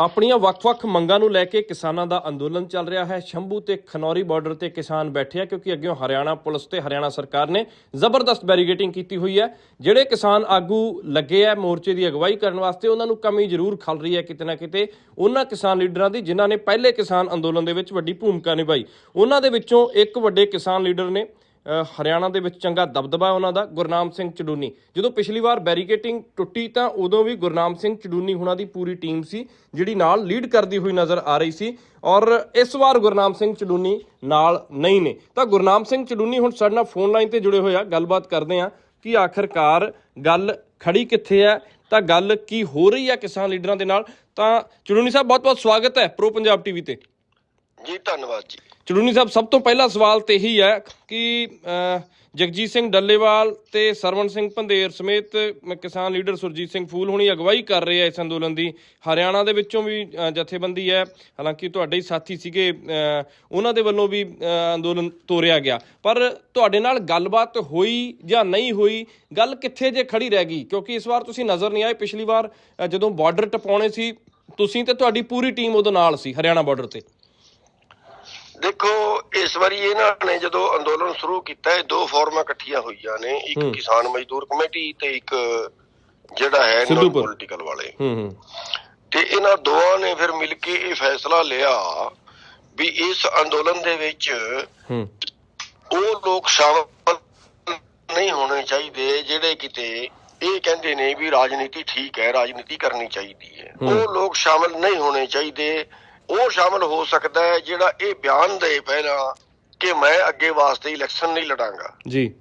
ਆਪਣੀਆਂ ਵੱਖ-ਵੱਖ ਮੰਗਾਂ ਨੂੰ ਲੈ ਕੇ ਕਿਸਾਨਾਂ ਦਾ ਅੰਦੋਲਨ ਚੱਲ ਰਿਹਾ ਹੈ। ਸ਼ੰਭੂ ਤੇ ਖਨੌਰੀ ਬਾਰਡਰ ਤੇ ਕਿਸਾਨ ਬੈਠੇ ਆ ਕਿਉਂਕਿ ਅੱਗੇ ਹਰਿਆਣਾ ਪੁਲਿਸ ਤੇ ਹਰਿਆਣਾ ਸਰਕਾਰ ਨੇ ਜ਼ਬਰਦਸਤ ਬੈਰੀਗੇਟਿੰਗ ਕੀਤੀ ਹੋਈ ਹੈ। ਜਿਹੜੇ ਕਿਸਾਨ ਆਗੂ ਲੱਗੇ ਆ ਮੋਰਚੇ ਦੀ ਅਗਵਾਈ ਕਰਨ ਵਾਸਤੇ, ਉਹਨਾਂ ਨੂੰ ਕਮੀ ਜ਼ਰੂਰ ਖਲ ਰਹੀ ਹੈ ਕਿਤੇ ਨਾ ਕਿਤੇ ਉਹਨਾਂ ਕਿਸਾਨ ਲੀਡਰਾਂ ਦੀ, ਜਿਨ੍ਹਾਂ ਨੇ ਪਹਿਲੇ ਕਿਸਾਨ ਅੰਦੋਲਨ ਦੇ ਵਿੱਚ ਵੱਡੀ ਭੂਮਿਕਾ ਨਿਭਾਈ। ਉਹਨਾਂ ਦੇ ਵਿੱਚੋਂ ਇੱਕ ਵੱਡੇ ਕਿਸਾਨ ਲੀਡਰ ਨੇ ਹਰਿਆਣਾ ਦੇ ਵਿੱਚ ਚੰਗਾ ਦਬਦਬਾ ਉਹਨਾਂ ਦਾ, ਗੁਰਨਾਮ ਸਿੰਘ ਚਡੂਨੀ। ਜਦੋਂ ਪਿਛਲੀ ਵਾਰ ਬੈਰੀਕੇਟਿੰਗ ਟੁੱਟੀ ਤਾਂ ਉਦੋਂ ਵੀ ਗੁਰਨਾਮ ਸਿੰਘ ਚਡੂਨੀ ਹੁਣਾਂ ਦੀ ਪੂਰੀ ਟੀਮ ਸੀ, ਜਿਹੜੀ ਨਾਲ ਲੀਡ ਕਰਦੀ ਹੋਈ ਨਜ਼ਰ ਆ ਰਹੀ ਸੀ ਔਰ ਇਸ ਵਾਰ ਗੁਰਨਾਮ ਸਿੰਘ ਚਡੂਨੀ ਨਾਲ ਨਹੀਂ ਨੇ। ਤਾਂ ਗੁਰਨਾਮ ਸਿੰਘ ਚਡੂਨੀ ਹੁਣ ਸਾਡੇ ਨਾਲ ਫੋਨ ਲਾਈਨ ਤੇ ਜੁੜੇ ਹੋਏ ਆ, ਗੱਲਬਾਤ ਕਰਦੇ ਆ ਕਿ ਆਖਰਕਾਰ ਗੱਲ ਖੜੀ ਕਿੱਥੇ ਹੈ, ਤਾਂ ਗੱਲ ਕੀ ਹੋ ਰਹੀ ਹੈ ਕਿਸਾਨ ਲੀਡਰਾਂ ਦੇ ਨਾਲ। ਤਾਂ ਚਡੂਨੀ ਸਾਹਿਬ ਬਹੁਤ ਬਹੁਤ ਸਵਾਗਤ ਹੈ ਪ੍ਰੋ ਪੰਜਾਬ ਟੀਵੀ ਤੇ। ਜੀ, ਧੰਨਵਾਦ ਜੀ। ਚੜੂਨੀ ਸਾਹਿਬ, ਸਭ ਤੋਂ ਪਹਿਲਾ ਸਵਾਲ ਤੇ ਇਹੀ ਹੈ ਕਿ ਜਗਜੀਤ ਸਿੰਘ ਡੱਲੇਵਾਲ ਤੇ ਸਰਵਣ ਸਿੰਘ ਪੰਧੇਰ ਸਮੇਤ ਕਿਸਾਨ ਲੀਡਰ ਸੁਰਜੀਤ ਸਿੰਘ ਫੂਲ ਹੁਣੀ ਅਗਵਾਈ ਕਰ ਰਹੇ ਆ ਇਸ ਅੰਦੋਲਨ ਦੀ। ਹਰਿਆਣਾ ਦੇ ਵਿੱਚੋਂ ਵੀ ਜਥੇਬੰਦੀ ਹੈ। ਹਾਲਾਂਕਿ ਤੁਹਾਡੇ ਹੀ ਸਾਥੀ ਸੀਗੇ ਉਹਨਾਂ ਦੇ ਵੱਲੋਂ ਵੀ ਅੰਦੋਲਨ ਤੋਰਿਆ ਗਿਆ। ਪਰ ਤੁਹਾਡੇ ਨਾਲ ਗੱਲਬਾਤ ਹੋਈ ਜਾਂ ਨਹੀਂ ਹੋਈ, ਗੱਲ ਕਿੱਥੇ ਜੇ ਖੜੀ ਰਹਿ ਗਈ? ਕਿਉਂਕਿ ਇਸ ਵਾਰ ਤੁਸੀਂ ਨਜ਼ਰ ਨਹੀਂ ਆਏ। ਪਿਛਲੀ ਵਾਰ ਜਦੋਂ ਬਾਰਡਰ ਟਪਾਉਣੇ ਸੀ, ਤੁਸੀਂ ਤੇ ਤੁਹਾਡੀ ਪੂਰੀ ਟੀਮ ਉਦੋਂ ਨਾਲ ਸੀ, ਹਰਿਆਣਾ ਬਾਰਡਰ ਤੇ। ਦੇਖੋ ਇਸ ਵਾਰੀ ਇਹਨਾਂ ਨੇ ਜਦੋਂ ਅੰਦੋਲਨ ਸ਼ੁਰੂ ਕੀਤਾ ਹੈ ਦੋ ਫੋਰਮਾਂ ਇਕੱਠੀਆਂ ਹੋਈਆਂ ਨੇ ਇੱਕ। ਕਿਸਾਨ ਮਜ਼ਦੂਰ ਕਮੇਟੀ ਤੇ ਇੱਕ ਜਿਹੜਾ ਹੈ ਸਿੱਧੂਪੁਰ। ਪੋਲੀਟੀਕਲ ਵਾਲੇ ਹੂੰ ਹੂੰ ਤੇ ਇਹਨਾਂ ਦੋਵਾਂ ਨੇ ਫਿਰ ਮਿਲ ਕੇ ਇਹ ਫੈਸਲਾ ਲਿਆ ਵੀ ਇਸ ਅੰਦੋਲਨ ਦੇ ਵਿੱਚ ਹੂੰ ਉਹ ਲੋਕ ਸ਼ਾਮਲ ਨਹੀਂ ਹੋਣੇ ਚਾਹੀਦੇ ਜਿਹੜੇ ਕਿਤੇ ਇਹ ਕਹਿੰਦੇ ਨੇ ਵੀ ਰਾਜਨੀਤੀ ਠੀਕ ਹੈ ਰਾਜਨੀਤੀ ਕਰਨੀ ਚਾਹੀਦੀ ਹੂੰ। ਉਹ ਲੋਕ ਸ਼ਾਮਲ ਨਹੀਂ ਹੋਣੇ ਚਾਹੀਦੇ ਉਹ ਸ਼ਾਮਲ ਹੋ ਸਕਦਾ ਹੈ ਜਿਹੜਾ ਇਹ ਬਿਆਨ ਦੇ ਪਹਿਲਾਂ ਕਿ ਮੈਂ ਅੱਗੇ ਵਾਸਤੇ ਇਲੈਕਸ਼ਨ ਨਹੀਂ ਲੜਾਂਗਾ। ਜੀ।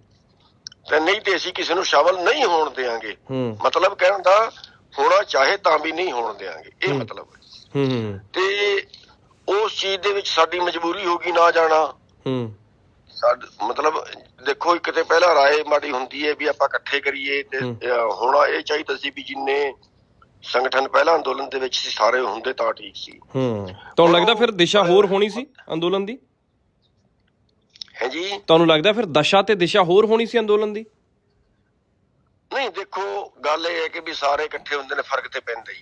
ਤੇ ਨਹੀਂ ਤੇ ਅਸੀਂ ਕਿਸੇ ਨੂੰ ਸ਼ਾਮਲ ਨਹੀਂ ਹੋਣ ਦੇਾਂਗੇ ਹੂੰ। ਮਤਲਬ ਕਹਿਣ ਦਾ ਹੋਣਾ ਚਾਹੇ ਤਾਂ ਵੀ ਨਹੀਂ ਹੋਣ ਦੇਾਂਗੇ ਇਹ ਹੂੰ। ਮਤਲਬ ਹੈ। ਹੂੰ ਹੂੰ ਤੇ ਉਸ ਚੀਜ਼ ਦੇ ਵਿੱਚ ਸਾਡੀ ਮਜਬੂਰੀ ਹੋਗੀ ਨਾ ਜਾਣਾ। ਹੂੰ। ਸਾਡ ਮਤਲਬ ਦੇਖੋ ਇੱਕ ਤੇ ਪਹਿਲਾਂ ਰਾਏ ਮਾੜੀ ਹੁੰਦੀ ਹੈ ਵੀ ਆਪਾਂ ਇਕੱਠੇ ਕਰੀਏ ਤੇ ਹੂੰ। ਹੁਣ ਇਹ ਚਾਹੀਦਾ ਸੀ ਵੀ ਜਿੰਨੇ ਸੰਗਠਨ ਪਹਿਲਾਂ ਅੰਦੋਲਨ ਦੇ ਵਿੱਚ ਸੀ ਸਾਰੇ ਹੁੰਦੇ ਤਾਂ ਠੀਕ ਸੀ। ਹੂੰ। ਤੁਹਾਨੂੰ ਲੱਗਦਾ ਫਿਰ ਦਿਸ਼ਾ ਹੋਰ ਹੋਣੀ ਸੀ ਅੰਦੋਲਨ ਦੀ? ਹੈ ਜੀ। ਤੁਹਾਨੂੰ ਲੱਗਦਾ ਫਿਰ ਦਸ਼ਾ ਤੇ ਦਿਸ਼ਾ ਹੋਰ ਹੋਣੀ ਸੀ ਅੰਦੋਲਨ ਦੀ? ਨਹੀਂ ਦੇਖੋ ਗੱਲ ਇਹ ਹੈ ਕਿ ਵੀ ਸਾਰੇ ਇਕੱਠੇ ਹੁੰਦੇ ਨੇ ਫ਼ਰਕ ਤੇ ਪੈਂਦਾ ਹੀ।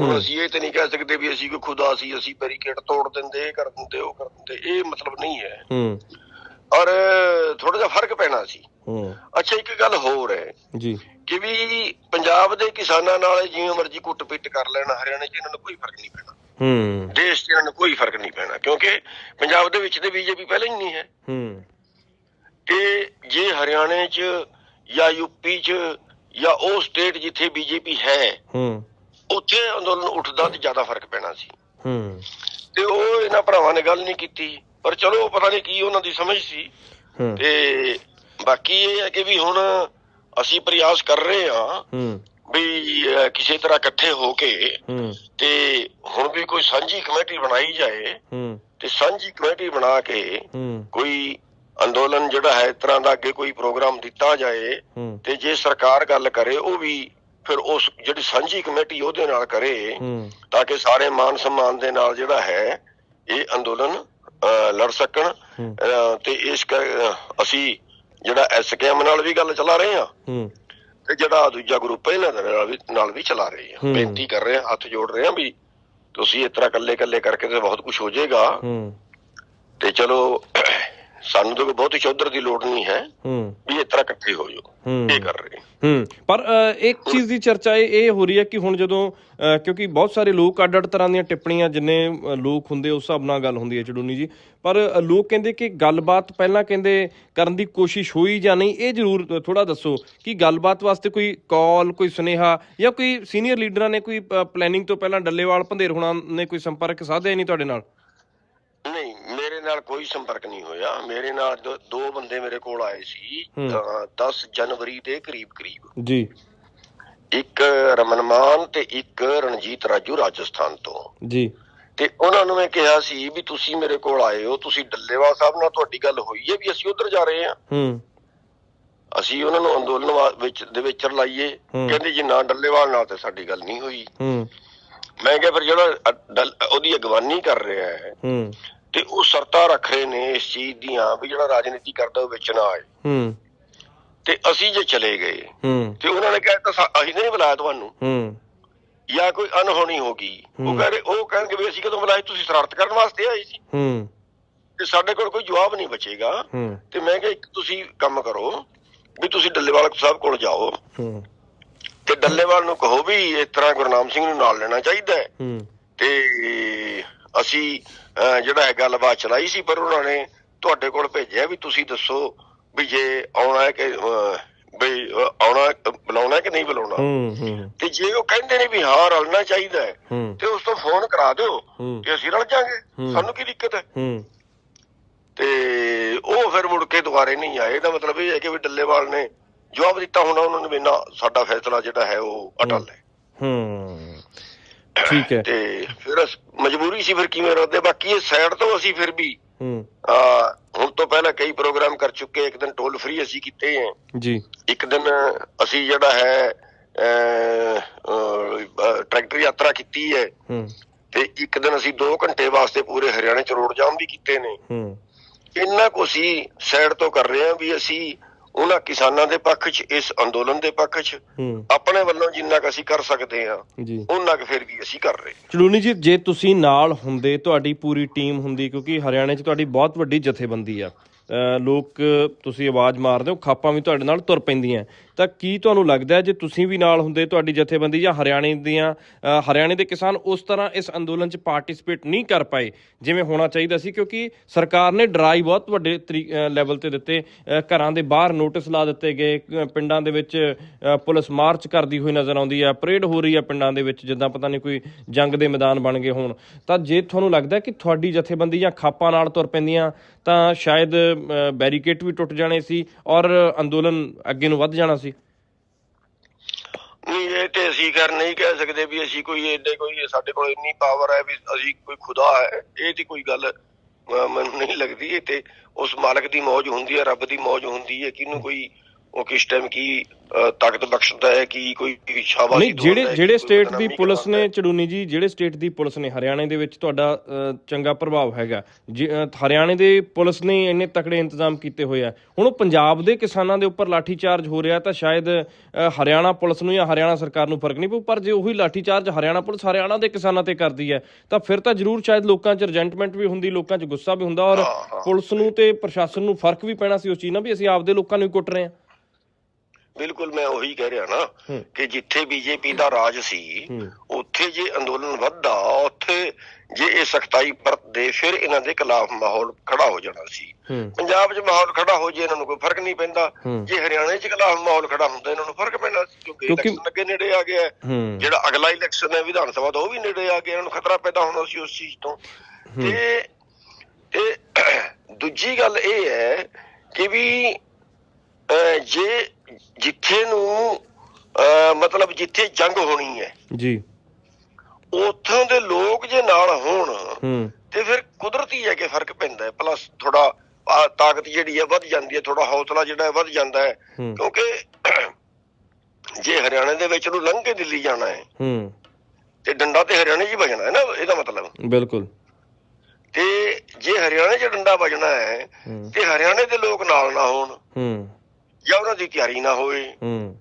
ਹੁਣ ਅਸੀਂ ਇਹ ਤੇ ਨਹੀਂ ਕਹਿ ਸਕਦੇ ਵੀ ਅਸੀਂ ਕੋਈ ਖੁਦਾ ਸੀ ਅਸੀਂ ਬੈਰੀਕੇਡ ਤੋੜ ਦਿੰਦੇ ਇਹ ਕਰ ਦਿੰਦੇ ਉਹ ਕਰ ਦਿੰਦੇ ਇਹ ਮਤਲਬ ਨਹੀਂ ਹੈ। ਹੂੰ। ਔਰ ਥੋੜਾ ਜਿਹਾ ਫ਼ਰਕ ਪੈਣਾ ਸੀ। ਹੂੰ। ਅੱਛਾ ਇੱਕ ਗੱਲ ਹੋਰ ਹੈ। ਜੀ। ਕਿ ਵੀ ਪੰਜਾਬ ਦੇ ਕਿਸਾਨਾਂ ਨਾਲ ਜਿਵੇਂ ਮਰਜ਼ੀ ਕੁੱਟ-ਪਿੱਟ ਕਰ ਲੈਣ ਹਰਿਆਣੇ 'ਚ ਇਹਨਾਂ ਨੂੰ ਕੋਈ ਫ਼ਰਕ ਨਹੀਂ ਪੈਣਾ। ਹੂੰ। ਦੇਸ਼ 'ਚ ਇਹਨਾਂ ਨੂੰ ਕੋਈ ਫ਼ਰਕ ਨਹੀਂ ਪੈਣਾ ਕਿਉਂਕਿ ਪੰਜਾਬ ਦੇ ਵਿੱਚ ਤੇ ਬੀਜੇਪੀ ਪਹਿਲਾਂ ਹੀ ਨਹੀਂ ਹੈ। ਹੂੰ। ਤੇ ਜੇ ਹਰਿਆਣੇ 'ਚ ਜਾਂ ਯੂਪੀ 'ਚ ਜਾਂ ਉਹ ਸਟੇਟ ਜਿੱਥੇ ਬੀਜੇਪੀ ਹੈ ਹੂੰ। ਉੱਥੇ ਅੰਦੋਲਨ ਉੱਠਦਾ ਤੇ ਜ਼ਿਆਦਾ ਫ਼ਰਕ ਪੈਣਾ ਸੀ। ਹੂੰ। ਤੇ ਉਹ ਇਹਨਾਂ ਭਰਾਵਾਂ ਨੇ ਗੱਲ ਨਹੀਂ ਕੀਤੀ ਪਰ ਚਲੋ ਪਤਾ ਨਹੀਂ ਕੀ ਉਹਨਾਂ ਦੀ ਸਮਝ ਸੀ। ਹੂੰ। ਤੇ ਬਾਕੀ ਇਹ ਹੈ ਕਿ ਵੀ ਹੁਣ ਅਸੀਂ ਪ੍ਰਯਾਸ ਕਰ ਰਹੇ ਹਾਂ ਹੂੰ। ਵੀ ਕਿਸੇ ਤਰ੍ਹਾਂ ਇਕੱਠੇ ਹੋ ਕੇ ਹੂੰ। ਤੇ ਹੁਣ ਵੀ ਕੋਈ ਸਾਂਝੀ ਕਮੇਟੀ ਬਣਾਈ ਜਾਏ ਹੂੰ। ਤੇ ਸਾਂਝੀ ਕਮੇਟੀ ਬਣਾ ਕੇ ਹੂੰ। ਕੋਈ ਅੰਦੋਲਨ ਜਿਹੜਾ ਹੈ ਇਸ ਤਰ੍ਹਾਂ ਦਾ ਅੱਗੇ ਕੋਈ ਪ੍ਰੋਗਰਾਮ ਦਿੱਤਾ ਜਾਏ ਤੇ ਜੇ ਸਰਕਾਰ ਗੱਲ ਕਰੇ ਉਹ ਵੀ ਫਿਰ ਉਸ ਜਿਹੜੀ ਸਾਂਝੀ ਕਮੇਟੀ ਉਹਦੇ ਨਾਲ ਕਰੇ ਤਾਂ ਕਿ ਸਾਰੇ ਮਾਨ ਸਨਮਾਨ ਦੇ ਨਾਲ ਜਿਹੜਾ ਹੈ ਇਹ ਅੰਦੋਲਨ ਲੜ ਸਕਣ। ਤੇ ਇਸ ਅਸੀਂ ਜਿਹੜਾ ਐਸਕੇਐਮ ਨਾਲ ਵੀ ਗੱਲ ਚਲਾ ਰਹੇ ਹਾਂ ਹੂੰ। ਤੇ ਜਿਹੜਾ ਦੂਜਾ ਗਰੁੱਪ ਹੈ ਇਹਨਾਂ ਦੇ ਨਾਲ ਵੀ ਨਾਲ ਵੀ ਚਲਾ ਰਹੇ ਹੂੰ। ਬੇਨਤੀ ਕਰ ਰਹੇ ਹਾਂ ਹੱਥ ਜੋੜ ਰਹੇ ਹਾਂ ਵੀ ਤੁਸੀਂ ਇਸ ਤਰ੍ਹਾਂ ਇਕੱਲੇ ਇਕੱਲੇ ਕਰਕੇ ਤੇ ਬਹੁਤ ਕੁਝ ਹੋ ਜਾਏਗਾ। ਹੂੰ। ਤੇ ਚਲੋ ਸਾਨੂੰ ਤਾਂ ਬਹੁਤੀ ਚੌਧਰ ਦੀ ਲੋੜ ਨਹੀਂ ਹੈ ਹੂੰ। ਵੀ ਇਸ ਤਰ੍ਹਾਂ ਇਕੱਠੇ ਹੋ ਜਾਓ। ਇਹ ਕਰ ਰਹੇ ਹੂੰ। ਪਰ ਇੱਕ ਚੀਜ਼ ਦੀ ਚਰਚਾ ਇਹ ਹੋ ਰਹੀ ਹੈ ਕਿ ਹੁਣ ਜਦੋਂ ਕਿਉਂਕਿ ਬਹੁਤ ਸਾਰੇ ਲੋਕ ਅੱਡ ਅੱਡ ਤਰ੍ਹਾਂ ਦੀਆਂ ਟਿੱਪਣੀਆਂ ਜਿੰਨੇ ਲੋਕ ਹੁੰਦੇ ਉਸ ਹਿਸਾਬ ਨਾਲ ਗੱਲ ਹੁੰਦੀ ਹੈ ਚੜੂਨੀ ਜੀ। ਪਰ ਲੋਕ ਕਹਿੰਦੇ ਕਿ ਗੱਲਬਾਤ ਪਹਿਲਾਂ ਕਹਿੰਦੇ ਕਰਨ ਦੀ ਕੋਸ਼ਿਸ਼ ਹੋਈ ਜਾਂ ਨਹੀਂ ਇਹ ਜ਼ਰੂਰ ਥੋੜਾ ਦੱਸੋ ਕਿ ਗੱਲਬਾਤ ਵਾਸਤੇ ਕੋਈ ਕਾਲ ਕੋਈ ਸੁਨੇਹਾ ਜਾਂ ਕੋਈ ਸੀਨੀਅਰ ਲੀਡਰਾਂ ਨੇ ਕੋਈ ਪਲੈਨਿੰਗ ਤੋਂ ਪਹਿਲਾਂ ਡੱਲੇਵਾਲ ਭੰਦੇਰ ਹੋਣਾ ਨੇ ਕੋਈ ਸੰਪਰਕ ਸਾਧਿਆ ਨਹੀਂ ਤੁਹਾਡੇ ਨਾਲ? ਨਾਲ ਕੋਈ ਸੰਪਰਕ ਨਹੀਂ ਹੋਇਆ। ਮੇਰੇ ਨਾਲ ਦੋ- ਬੰਦੇ ਮੇਰੇ ਕੋਲ ਆਏ ਸੀ ਹੂੰ। ਅਹ 10 ਜਨਵਰੀ ਦੇ ਕਰੀਬ ਕਰੀਬ ਜੀ। ਇੱਕ ਰਮਨ ਮਾਨ ਤੇ ਇੱਕ ਰਣਜੀਤ ਰਾਜੂ ਰਾਜਸਥਾਨ ਤੋਂ। ਜੀ। ਤੇ ਉਹਨਾਂ ਨੂੰ ਮੈਂ ਕਿਹਾ ਸੀ ਵੀ ਤੁਸੀਂ ਮੇਰੇ ਕੋਲ ਆਏ ਹੋ ਤੁਸੀਂ ਡੱਲੇਵਾਲ ਸਾਹਿਬ ਨਾਲ ਤੁਹਾਡੀ ਗੱਲ ਹੋਈ ਹੈ ਵੀ ਅਸੀਂ ਉਧਰ ਜਾ ਰਹੇ ਹਾਂ? ਹੂੰ। ਅਸੀਂ ਉਹਨਾਂ ਨੂੰ ਅੰਦੋਲਨ ਵਿੱਚ ਦੇ ਵਿੱਚ ਰਲਾਈਏ ਹੂੰ। ਕਹਿੰਦੇ ਜੀ ਨਾ ਡੱਲੇਵਾਲ ਨਾਲ ਤੇ ਸਾਡੀ ਗੱਲ ਨਹੀਂ ਹੋਈ। ਹੂੰ। ਮੈਂ ਕਿਹਾ ਫਿਰ ਜਿਹੜਾ ਉਹਦੀ ਅਗਵਾਨੀ ਕਰ ਰਿਹਾ ਹੈ। ਹੂੰ। ਤੇ ਉਹ ਸ਼ਰਤਾਂ ਰੱਖ ਰਹੇ ਨੇ ਇਸ ਚੀਜ਼ ਦੀਆਂ ਵੀ ਜਿਹੜਾ ਰਾਜਨੀਤੀ ਕਰਦਾ ਉਹ ਵਿੱਚ ਨਾ ਆਏ। ਹੂੰ। ਤੇ ਅਸੀਂ ਜੇ ਚਲੇ ਗਏ ਹੂੰ। ਤੇ ਉਹਨਾਂ ਨੇ ਕਿਹਾ ਤਾਂ ਅਸੀਂ ਨਹੀਂ ਬੁਲਾਇਆ ਤੁਹਾਨੂੰ। ਹੂੰ। ਜਾਂ ਕੋਈ ਅਨਹੋਣੀ ਹੋ ਗਈ। ਉਹ ਹੂੰ। ਕਹ ਰਹੇ ਉਹ ਕਹਿਣਗੇ ਵੀ ਅਸੀਂ ਕਦੋਂ ਬੁਲਾਏ? ਤੁਸੀਂ ਸ਼ਰਾਰਤ ਕਰਨ ਵਾਸਤੇ ਆਏ ਸੀ। ਹੂੰ। ਤੇ ਸਾਡੇ ਕੋਲ ਕੋਈ ਜਵਾਬ ਨਹੀਂ ਬਚੇਗਾ। ਹੂੰ। ਤੇ ਮੈਂ ਕਿਹਾ ਇੱਕ ਤੁਸੀਂ ਕੰਮ ਕਰੋ ਵੀ ਤੁਸੀਂ ਡੱਲੇਵਾਲ ਸਾਹਿਬ ਕੋਲ ਜਾਓ। ਹੂੰ। ਤੇ ਡੱਲੇਵਾਲ ਨੂੰ ਕਹੋ ਵੀ ਇਸ ਤਰ੍ਹਾਂ ਗੁਰਨਾਮ ਸਿੰਘ ਨੂੰ ਨਾਲ ਲੈਣਾ ਚਾਹੀਦਾ ਹੈ। ਹੂੰ। ਤੇ ਅਸੀਂ ਜਿਹੜਾ ਹੈ ਗੱਲਬਾਤ ਚਲਾਈ ਸੀ ਪਰ ਉਹਨਾਂ ਨੇ ਤੁਹਾਡੇ ਕੋਲ ਭੇਜਿਆ ਵੀ ਤੁਸੀਂ ਦੱਸੋ ਵੀ ਜੇ ਆਉਣਾ ਹੈ ਕਿ ਵੀ ਆਉਣਾ ਬੁਲਾਉਣਾ ਹੈ ਕਿ ਨਹੀਂ ਬੁਲਾਉਣਾ? ਤੇ ਜੇ ਉਹ ਕਹਿੰਦੇ ਨੇ ਵੀ ਹਾਂ ਰਲਣਾ ਚਾਹੀਦਾ ਹੈ ਤੇ ਉਸ ਤੋਂ ਫੋਨ ਕਰਾ ਦਿਓ ਕਿ ਅਸੀਂ ਰਲ ਜਾਾਂਗੇ। ਸਾਨੂੰ ਕੀ ਦਿੱਕਤ ਹੈ? ਹੂੰ। ਤੇ ਉਹ ਫਿਰ ਮੁੜ ਕੇ ਦੁਬਾਰੇ ਨਹੀਂ ਆਏ। ਇਹਦਾ ਮਤਲਬ ਇਹ ਹੈ ਕਿ ਵੀ ਡੱਲੇਵਾਲ ਨੇ ਜਵਾਬ ਦਿੱਤਾ ਹੋਣਾ ਉਹਨਾਂ ਨੂੰ ਵੀ ਨਾ ਸਾਡਾ ਫੈਸਲਾ ਜਿਹੜਾ ਹੈ ਉਹ ਅਟਲ ਹੈ। ਹੂੰ। ਠੀਕ ਹੈ। ਤੇ ਫਿਰ ਮਜਬੂਰੀ ਸੀ ਫਿਰ ਕਿਵੇਂ ਰੱਖਦੇ ਬਾਕੀ ਇਹ ਸਾਈਡ ਤੋਂ ਅਸੀਂ ਫਿਰ ਵੀ ਹੂੰ। ਆ ਹੁਣ ਤੋਂ ਪਹਿਲਾਂ ਕਈ ਪ੍ਰੋਗਰਾਮ ਕਰ ਚੁੱਕੇ ਇੱਕ ਦਿਨ ਟੋਲ ਫ੍ਰੀ ਅਸੀਂ ਕੀਤੇ ਹੈ। ਜੀ। ਇੱਕ ਦਿਨ ਅਸੀਂ ਜਿਹੜਾ ਹੈ ਟਰੈਕਟਰ ਯਾਤਰਾ ਕੀਤੀ ਹੈ। ਹੂੰ। ਤੇ ਇੱਕ ਦਿਨ ਅਸੀਂ 2 ਘੰਟੇ ਵਾਸਤੇ ਪੂਰੇ ਹਰਿਆਣੇ ਚ ਰੋਡ ਜਾਮ ਵੀ ਕੀਤੇ ਨੇ। ਹੂੰ। ਇੰਨਾ ਕੁ ਅਸੀਂ ਸਾਈਡ ਤੋਂ ਕਰ ਰਹੇ ਹਾਂ ਵੀ ਅਸੀਂ ਉਹਨਾਂ ਕਿਸਾਨਾਂ ਦੇ ਪੱਖ 'ਚ ਇਸ ਅੰਦੋਲਨ ਦੇ ਪੱਖ 'ਚ ਆਪਣੇ ਵੱਲੋਂ ਜਿੰਨਾ ਕੁ ਅਸੀਂ ਕਰ ਸਕਦੇ ਹਾਂ ਉਹਨਾਂ ਕੁ ਫਿਰ ਵੀ ਅਸੀਂ ਕਰ ਰਹੇ ਚੜੂਨੀ ਜੀ ਜੇ ਤੁਸੀਂ ਨਾਲ ਹੁੰਦੇ ਤੁਹਾਡੀ ਪੂਰੀ ਟੀਮ ਹੁੰਦੀ ਕਿਉਂਕਿ ਹਰਿਆਣੇ 'ਚ ਤੁਹਾਡੀ ਬਹੁਤ ਵੱਡੀ ਜਥੇਬੰਦੀ ਆ। ਲੋਕ ਤੁਸੀਂ ਆਵਾਜ਼ ਮਾਰਦੇ ਹੋ ਖਾਪਾਂ ਵੀ ਤੁਹਾਡੇ ਨਾਲ ਤੁਰ ਪੈਂਦੀਆਂ। ਤਾਂ ਕੀ ਤੁਹਾਨੂੰ ਲੱਗਦਾ ਜੇ ਤੁਸੀਂ ਵੀ ਨਾਲ ਹੁੰਦੇ ਤੁਹਾਡੀ ਜਥੇਬੰਦੀ ਜਾਂ ਹਰਿਆਣੇ ਦੀਆਂ ਹਰਿਆਣੇ ਦੇ ਕਿਸਾਨ ਉਸ ਤਰ੍ਹਾਂ ਇਸ ਅੰਦੋਲਨ 'ਚ ਪਾਰਟਿਸਿਪੇਟ ਨਹੀਂ ਕਰ ਪਾਏ ਜਿਵੇਂ ਹੋਣਾ ਚਾਹੀਦਾ ਸੀ? ਕਿਉਂਕਿ ਸਰਕਾਰ ਨੇ ਡਰਾਈ ਬਹੁਤ ਵੱਡੇ ਲੈਵਲ ਤੇ ਦਿੱਤੇ ਘਰਾਂ ਦੇ ਬਾਹਰ ਨੋਟਿਸ ਲਾ ਦਿੱਤੇ ਗਏ ਪਿੰਡਾਂ ਦੇ ਵਿੱਚ ਪੁਲਿਸ ਮਾਰਚ ਕਰਦੀ ਹੋਈ ਨਜ਼ਰ ਆਉਂਦੀ ਹੈ ਪਰੇਡ ਹੋ ਰਹੀ ਹੈ ਪਿੰਡਾਂ ਦੇ ਵਿੱਚ ਜਿੱਦਾਂ ਪਤਾ ਨਹੀਂ ਕੋਈ ਜੰਗ ਦੇ ਮੈਦਾਨ ਬਣ ਗਏ ਹੋਣ। ਤਾਂ ਜੇ ਤੁਹਾਨੂੰ ਲੱਗਦਾ ਕਿ ਤੁਹਾਡੀ ਜਥੇਬੰਦੀ ਜਾਂ ਖਾਪਾਂ ਨਾਲ ਤੁਰ ਪੈਂਦੀਆਂ, ਤਾਂ ਸ਼ਾਇਦ ਬੈਰੀਕੇਡ ਵੀ ਟੁੱਟ ਜਾਣੇ ਸੀ ਔਰ ਅੰਦੋਲਨ ਅੱਗੇ ਨੂੰ ਵੱਧ ਜਾਣਾ ਸੀ। ਨਹੀਂ ਇਹ ਤੇ ਅਸੀਂ ਕਰ ਨਹੀਂ ਕਹਿ ਸਕਦੇ ਵੀ ਅਸੀਂ ਕੋਈ ਏਡੇ ਕੋਈ ਸਾਡੇ ਕੋਲ ਇੰਨੀ ਪਾਵਰ ਹੈ ਵੀ ਅਸੀਂ ਕੋਈ ਖੁਦਾ ਹੈ ਇਹ ਤੇ ਕੋਈ ਗੱਲ ਅਹ, ਮੈਨੂੰ ਨਹੀਂ ਲੱਗਦੀ ਇਹ ਤੇ ਉਸ ਮਾਲਕ ਦੀ ਮੌਜ ਹੁੰਦੀ ਹੈ ਰੱਬ ਦੀ ਮੌਜ ਹੁੰਦੀ ਹੈ ਕਿਹਨੂੰ ਕੋਈ ਉਹ ਕਿਸ ਟਾਈਮ ਕੀ ਤਾਕਤ ਬਖਸ਼ਦਾ ਹੈ ਕੀ ਕੋਈ ਸ਼ਾਬਾਸ਼ੀ ਨਹੀਂ ਜਿਹੜੇ ਜਿਹੜੇ ਸਟੇਟ ਦੀ ਪੁਲਿਸ ਨੇ। ਚੜੂਨੀ ਜੀ ਜਿਹੜੇ ਸਟੇਟ ਦੀ ਪੁਲਿਸ ਨੇ ਹਰਿਆਣੇ ਦੇ ਵਿੱਚ ਤੁਹਾਡਾ ਚੰਗਾ ਪ੍ਰਭਾਵ ਹੈਗਾ ਹਰਿਆਣੇ ਦੇ ਪੁਲਿਸ ਨੇ ਇੰਨੇ ਤਕੜੇ ਇੰਤਜ਼ਾਮ ਕੀਤੇ ਹੋਏ ਆ ਹੁਣ ਪੰਜਾਬ ਦੇ ਕਿਸਾਨਾਂ ਦੇ ਉੱਪਰ ਲਾਠੀ ਚਾਰਜ ਹੋ ਰਿਹਾ ਤਾਂ ਸ਼ਾਇਦ ਹਰਿਆਣਾ ਪੁਲਿਸ ਨੂੰ ਜਾਂ ਹਰਿਆਣਾ ਸਰਕਾਰ ਨੂੰ ਫ਼ਰਕ ਨਹੀਂ ਪਊ ਪਰ ਜੇ ਉਹੀ ਲਾਠੀ ਚਾਰਜ ਹਰਿਆਣਾ ਪੁਲਿਸ ਹਰਿਆਣਾ ਦੇ ਕਿਸਾਨਾਂ ਤੇ ਕਰਦੀ ਹੈ ਤਾਂ ਫਿਰ ਤਾਂ ਜ਼ਰੂਰ ਸ਼ਾਇਦ ਲੋਕਾਂ 'ਚ ਰਿਜੈਂਟਮੈਂਟ ਵੀ ਹੁੰਦੀ ਲੋਕਾਂ 'ਚ ਗੁੱਸਾ ਵੀ ਹੁੰਦਾ ਔਰ। ਪੁਲਿਸ ਨੂੰ ਤੇ ਪ੍ਰਸ਼ਾਸਨ ਨੂੰ ਫ਼ਰਕ ਵੀ ਪੈਣਾ ਸੀ ਉਸ ਚੀਜ਼ ਨਾਲ ਵੀ ਅਸੀਂ ਆਪਦੇ ਲੋਕਾਂ ਨੂੰ ਹੀ ਕੁੱਟ ਰਹੇ ਹਾਂ ਬਿਲਕੁਲ ਮੈਂ ਉਹੀ ਕਹਿ ਰਿਹਾ ਨਾ। ਕਿ ਜਿੱਥੇ ਬੀਜੇਪੀ ਦਾ ਰਾਜ ਸੀ। ਉੱਥੇ ਜੇ ਅੰਦੋਲਨ ਵੱਧਦਾ ਉੱਥੇ ਜੇ ਇਹ ਸਖਤਾਈ ਵਰਤਦੇ ਫਿਰ ਇਹਨਾਂ ਦੇ ਖਿਲਾਫ ਮਾਹੌਲ ਖੜਾ ਹੋ ਜਾਣਾ ਸੀ। ਪੰਜਾਬ 'ਚ ਮਾਹੌਲ ਖੜਾ ਹੋ ਜੇ ਇਹਨਾਂ ਨੂੰ ਕੋਈ ਫ਼ਰਕ ਨਹੀਂ ਪੈਂਦਾ। ਜੇ ਹਰਿਆਣੇ 'ਚ ਖਿਲਾਫ ਮਾਹੌਲ ਖੜਾ ਹੁੰਦਾ ਇਹਨਾਂ ਨੂੰ ਫ਼ਰਕ ਪੈਣਾ ਸੀ ਕਿਉਂਕਿ ਇਲੈਕਸ਼ਨ ਅੱਗੇ ਨੇੜੇ ਆ ਗਿਆ। ਜਿਹੜਾ ਅਗਲਾ ਇਲੈਕਸ਼ਨ ਹੈ ਵਿਧਾਨ ਸਭਾ ਦਾ ਉਹ ਵੀ ਨੇੜੇ ਆ ਗਿਆ ਇਹਨਾਂ ਨੂੰ ਖਤਰਾ ਪੈਦਾ ਹੋਣਾ ਸੀ ਉਸ ਚੀਜ਼ ਤੋਂ। ਤੇ ਤੇ ਦੂਜੀ ਗੱਲ ਇਹ ਹੈ ਕਿ ਵੀ ਜੇ ਜਿੱਥੇ ਨੂੰ ਮਤਲਬ ਜਿੱਥੇ ਜੰਗ ਹੋਣੀ ਹੈ। ਜੀ। ਉੱਥੋਂ ਦੇ ਲੋਕ ਜੇ ਨਾਲ ਹੋਣ ਤੇ ਫਿਰ ਕੁਦਰਤੀ ਹੈ ਕਿ ਫ਼ਰਕ ਪੈਂਦਾ ਹੈ। ਪਲੱਸ ਥੋੜਾ ਤਾਕਤ ਜਿਹੜੀ ਹੈ ਵੱਧ ਜਾਂਦੀ ਹੈ ਥੋੜਾ ਹੌਸਲਾ ਜਿਹੜਾ ਹੈ ਵੱਧ ਜਾਂਦਾ ਹੈ। ਕਿਉਂਕਿ ਜੇ ਹਰਿਆਣੇ ਦੇ ਵਿੱਚ ਨੂੰ ਲੰਘ ਕੇ ਦਿੱਲੀ ਜਾਣਾ ਹੈ ਹੂੰ। ਤੇ ਡੰਡਾ ਤੇ ਹਰਿਆਣੇ 'ਚ ਵੱਜਣਾ ਹੈ ਨਾ ਇਹਦਾ ਮਤਲਬ। ਬਿਲਕੁਲ। ਤੇ ਜੇ ਹਰਿਆਣੇ 'ਚ ਡੰਡਾ ਵੱਜਣਾ ਹੂੰ। ਤੇ ਹਰਿਆਣੇ ਦੇ ਲੋਕ ਨਾਲ ਨਾ ਹੋਣ ਹੂੰ। ਜਾਂ ਉਹਨਾਂ ਦੀ ਤਿਆਰੀ ਨਾ ਹੋਵੇ। ਹੂੰ।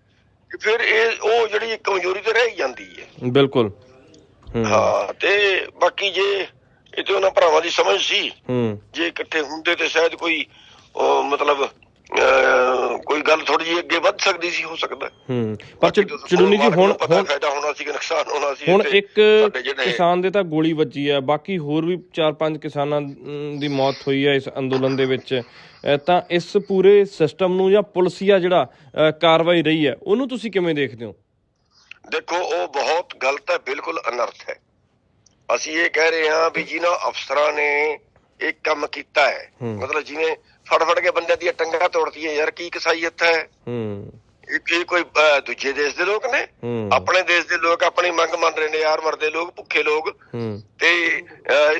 ਤੇ ਫਿਰ ਇਹ ਉਹ ਜਿਹੜੀ ਕਮਜ਼ੋਰੀ ਤੇ ਰਹਿ ਜਾਂਦੀ ਹੈ। ਬਿਲਕੁਲ। ਹੂੰ। ਤੇ ਬਾਕੀ ਜੇ ਇਹ ਤੇ ਉਹਨਾਂ ਭਰਾਵਾਂ ਦੀ ਸਮਝ ਸੀ। ਹੂੰ। ਜੇ ਇਕੱਠੇ ਹੁੰਦੇ ਤੇ ਸ਼ਾਇਦ ਕੋਈ ਉਹ ਮਤਲਬ ਕੋਈ ਗੱਲ ਥੋੜੀ ਜਿਹੀ ਅੱਗੇ ਵੱਧ ਸਕਦੀ ਸੀ ਹੋ ਸਕਦਾ ਹੂੰ। ਪਰ ਚ- ਚੜੂਨੀ ਜੀ ਹੁਣ ਹੁਣ ਫਾਇਦਾ ਹੋਣਾ ਸੀ ਕਿ ਨੁਕਸਾਨ ਹੋਣਾ ਸੀ ਹੁਣ ਇੱਕ ਕਿਸਾਨ ਦੇ ਤਾਂ ਗੋਲੀ ਵੱਜੀ ਹੈ ਬਾਕੀ ਹੋਰ ਵੀ 4-5 ਕਿਸਾਨਾਂ ਦੀ ਮੌਤ ਹੋਈ ਹੈ ਇਸ ਅੰਦੋਲਨ ਦੇ ਵਿੱਚ। ਤਾਂ ਇਸ ਪੂਰੇ ਸਿਸਟਮ ਨੂੰ ਜਾਂ ਪੁਲਿਸੀਆ ਜਿਹੜਾ ਕਾਰਵਾਈ ਰਹੀ ਹੈ ਉਹਨੂੰ ਤੁਸੀਂ ਕਿਵੇਂ ਦੇਖਦੇ ਹੋ? ਦੇਖੋ ਉਹ ਬਹੁਤ ਗਲਤ ਹੈ ਬਿਲਕੁਲ ਅਨਰਥ ਹੈ। ਅਸੀਂ ਇਹ ਕਹਿ ਰਹੇ ਹਾਂ ਵੀ ਜਿਨ੍ਹਾਂ ਅਫਸਰਾਂ ਨੇ ਇਹ ਕੰਮ ਕੀਤਾ ਹੂੰ। ਮਤਲਬ ਜਿਵੇਂ ਫੜ ਫੜ ਕੇ ਬੰਦੇ ਦੀਆਂ ਟੰਗਾਂ ਤੋੜਤੀਆਂ ਯਾਰ ਕੀ ਕਸਾਈਅਤ ਹੈ ਹੂੰ। ਇਹ ਕੀ ਕੋਈ ਦੂਜੇ ਦੇਸ਼ ਦੇ ਲੋਕ ਨੇ? ਹੂੰ। ਆਪਣੇ ਦੇਸ਼ ਦੇ ਲੋਕ ਆਪਣੀ ਮੰਗ ਮੰਨ ਰਹੇ ਨੇ ਯਾਰ ਮਰਦੇ ਲੋਕ ਭੁੱਖੇ ਲੋਕ। ਹੂੰ। ਤੇ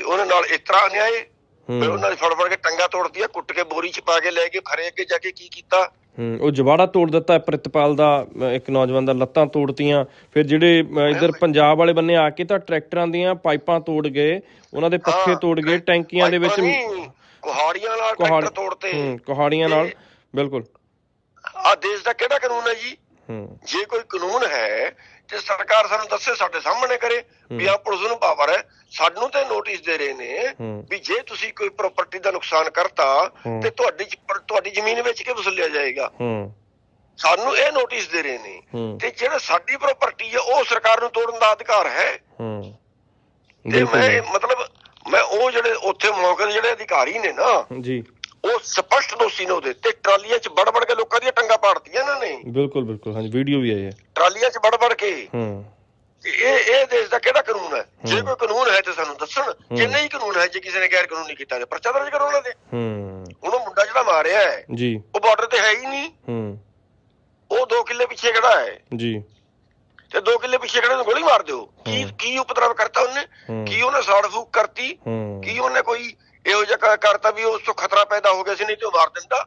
ਉਹਨਾਂ ਨਾਲ ਇਸ ਤਰ੍ਹਾਂ ਅਨਿਆਏ ਹੂੰ। ਉਹਨਾਂ ਦੀ ਫੜ ਫੜ ਕੇ ਟੰਗਾ ਤੋੜਤੀਆਂ ਕੁੱਟ ਕੇ ਬੋਰੀ ਚ ਪਾ ਕੇ ਲੈ ਕੇ ਖਰੇ ਅੱਗੇ ਜਾ ਕੇ ਕੀ ਕੀਤਾ? ਹੂੰ ਉਹ ਜਵਾੜਾ ਤੋੜ ਦਿੱਤਾ ਪ੍ਰਿਤਪਾਲ ਦਾ ਇੱਕ ਨੌਜਵਾਨ ਦਾ ਲੱਤਾਂ ਤੋੜਤੀਆਂ। ਫਿਰ ਜਿਹੜੇ ਇੱਧਰ ਪੰਜਾਬ ਵਾਲੇ ਬੰਨੇ ਆ ਕੇ ਤਾਂ ਟਰੈਕਟਰਾਂ ਦੀਆਂ ਪਾਈਪਾਂ ਤੋੜ ਗਏ ਉਹਨਾਂ ਦੇ ਪੱਖੇ ਹਾਂ, ਤੋੜ ਗਏ ਟੈਂਕੀਆਂ ਦੇ ਵਿੱਚ ਕੁਹਾੜੀਆਂ ਨਾਲ ਟਰੈਕਟਰ ਤੋੜਤੇ। ਹੂੰ ਕੁਹਾੜੀਆਂ ਨਾਲ ਬਿਲਕੁਲ। ਆ ਦੇਸ਼ ਦਾ ਕਿਹੜਾ ਕਾਨੂੰਨ ਹੈ ਜੀ? ਜੇ ਕੋਈ ਕਾਨੂੰਨ ਹੈ ਤੇ ਸਰਕਾਰ ਸਾਨੂੰ ਦੱਸੇ ਸਾਡੇ ਸਾਹਮਣੇ ਕਰੇ ਵੀ ਆ ਪੁਲਿਸ ਨੂੰ ਪਾਵਰ ਹੈ। ਸਾਨੂੰ ਤੇ ਨੋਟਿਸ ਦੇ ਰਹੇ ਨੇ ਵੀ ਜੇ ਤੁਸੀਂ ਕੋਈ ਪ੍ਰਾਪਰਟੀ ਦਾ ਨੁਕਸਾਨ ਕਰਤਾ। ਤੇ ਤੁਹਾਡੀ ਤੁਹਾਡੀ ਜ਼ਮੀਨ ਵੇਚ ਕੇ ਵਸੂਲਿਆ ਜਾਏਗਾ? ਸਾਨੂੰ ਇਹ ਨੋਟਿਸ ਦੇ ਰਹੇ ਨੇ ਤੇ ਜਿਹੜਾ ਸਾਡੀ ਪ੍ਰਾਪਰਟੀ ਹੈ ਉਹ ਸਰਕਾਰ ਨੂੰ ਤੋੜਨ ਦਾ ਅਧਿਕਾਰ ਹੈ। ਤੇ ਮੈਂ ਮਤਲਬ ਮੈਂ ਉਹ ਜਿਹੜੇ ਉੱਥੇ ਮੌਕੇ ਦੇ ਜਿਹੜੇ ਅਧਿਕਾਰੀ ਨੇ ਨਾ ਜੀ। ਉਹ ਸਪਸ਼ਟ ਦੋਸ਼ੀ ਨੇ ਉਹਦੇ ਤੇ ਟਰਾਲੀਆਂ 'ਚ ਵੜ ਵੜ ਕੇ ਲੋਕਾਂ ਦੀਆਂ ਟੰਗਾ ਪਾੜਤੀਆਂ ਇਹਨਾਂ ਨੇ। ਬਿਲਕੁਲ ਬਿਲਕੁਲ ਹਾਂਜੀ ਵੀਡੀਓ ਵੀ ਆਈ ਹੈ। ਟਰਾਲੀਆਂ 'ਚ ਵੜ ਵੜ ਕੇ। ਹੂੰ। ਇਹ ਇਹ ਦੇਸ਼ ਦਾ ਕਿਹੜਾ ਕਾਨੂੰਨ ਹੈ? ਜੇ ਕੋਈ ਕਾਨੂੰਨ ਹੈ ਤੇ ਸਾਨੂੰ ਦੱਸਣ ਜੇ ਨਹੀਂ ਕਾਨੂੰਨ ਹੈ ਜੇ ਕਿਸੇ ਨੇ ਗੈਰ ਕਾਨੂੰਨੀ ਕੀਤਾ ਤੇ ਪਰਚਾ ਦਰਜ ਕਰੋ ਉਹਨਾਂ ਦੇ। ਹੂੰ। ਹੁਣ ਉਹ ਮੁੰਡਾ ਜਿਹੜਾ ਮਾਰਿਆ ਹੈ ਜੀ। ਉਹ ਬਾਰਡਰ ਤੇ ਹੈ ਹੀ ਨਹੀਂ। ਹੂੰ। ਉਹ 2 ਕਿੱਲੇ ਪਿੱਛੇ ਖੜਾ ਹੈ। ਜੀ। ਤੇ 2 ਕਿੱਲੇ ਪਿੱਛੇ ਖੜੇ ਨੂੰ ਗੋਲੀ ਮਾਰ ਦਿਓ। ਕੀ। ਕੀ ਉਪਦਰਵ ਕਰਤਾ ਉਹਨੇ। ਕੀ ਉਹਨੇ ਸਾੜ ਫੂਕ ਕਰਤੀ? ਕੀ ਉਹਨੇ ਕੋਈ ਇਹੋ ਜਿਹਾ ਕਰਤਾ ਵੀ ਉਸ ਤੋਂ ਖਤਰਾ ਪੈਦਾ ਹੋ ਗਿਆ ਸੀ ਨਹੀਂ ਤੇ ਉਹ ਮਾਰ ਦਿੰਦਾ?